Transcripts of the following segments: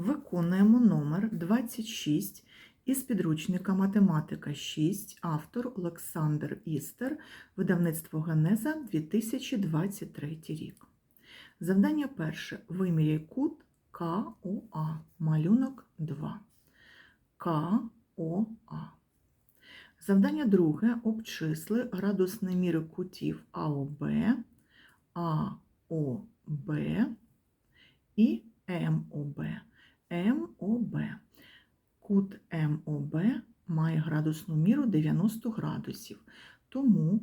Виконуємо номер 26 із підручника Математика 6, автор Олександр Істер, видавництво Генеза 2023 рік. Завдання перше. Виміряй кут КОА. Малюнок 2. КОА. Завдання друге. Обчисли градусні міри кутів АОБ, АОБ і МОБ. МОБ. Кут МОБ має градусну міру 90 градусів. Тому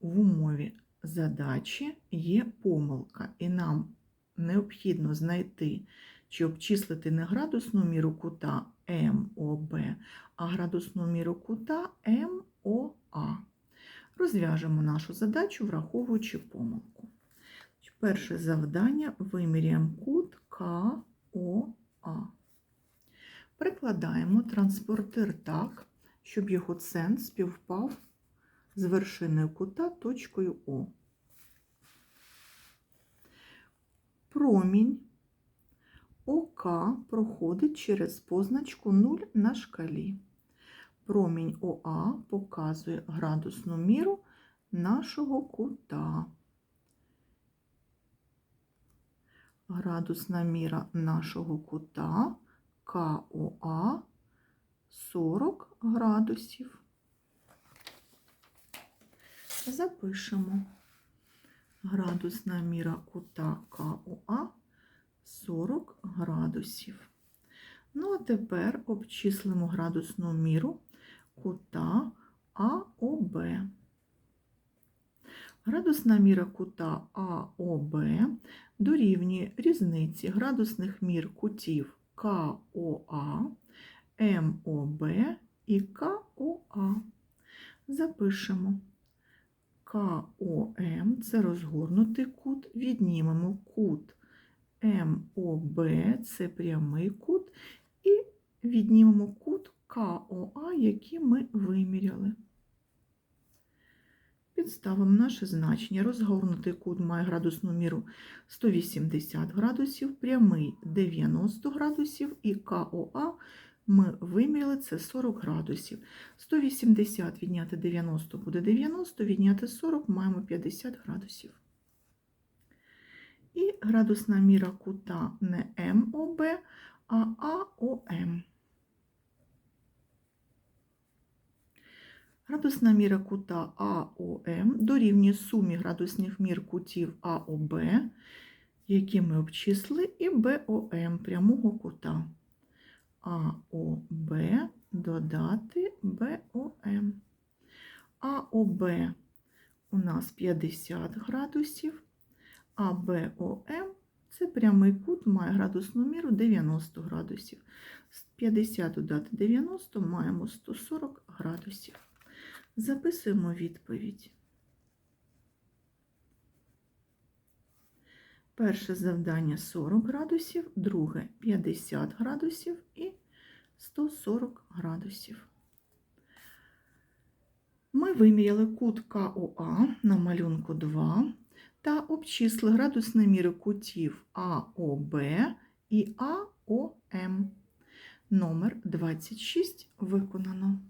в умові задачі є помилка, і нам необхідно знайти чи обчислити не градусну міру кута МОБ, а градусну міру кута МОА. Розв'яжемо нашу задачу, враховуючи помилку. Перше завдання виміряємо кут КОА. Прикладаємо транспортир так, щоб його центр співпав з вершиною кута точкою О. Промінь ОК проходить через позначку 0 на шкалі. Промінь ОА показує градусну міру нашого кута. Градусна міра нашого кута КОА 40 градусів. Запишемо градусна міра кута КОА 40 градусів. Ну, а тепер обчислимо градусну міру кута АОБ. Градусна міра кута АОБ дорівнює різниці градусних мір кутів КОА, МОБ і КОА. Запишемо. КОМ це розгорнутий кут, віднімемо кут МОБ, це прямий кут, і віднімемо кут КОА, який ми виміряли. Підставимо наше значення. Розгорнутий кут має градусну міру 180 градусів, прямий 90 градусів і КОА ми виміряли це 40 градусів. 180 відняти 90 буде 90, відняти 40 маємо 50 градусів. І градусна міра кута не МОБ, а АОМ. Градусна міра кута АОМ дорівнює сумі градусних мір кутів АОБ, які ми обчисли, і БОМ прямого кута. АОБ додати БОМ. АОБ у нас 50 градусів, а БОМ це прямий кут, має градусну міру 90 градусів. З 50 додати 90 маємо 140 градусів. Записуємо відповідь. Перше завдання 40 градусів, друге 50 градусів і 140 градусів. Ми виміряли кут КОА на малюнку 2 та обчисли градусні міри кутів АОБ і АОМ. Номер 26 виконано.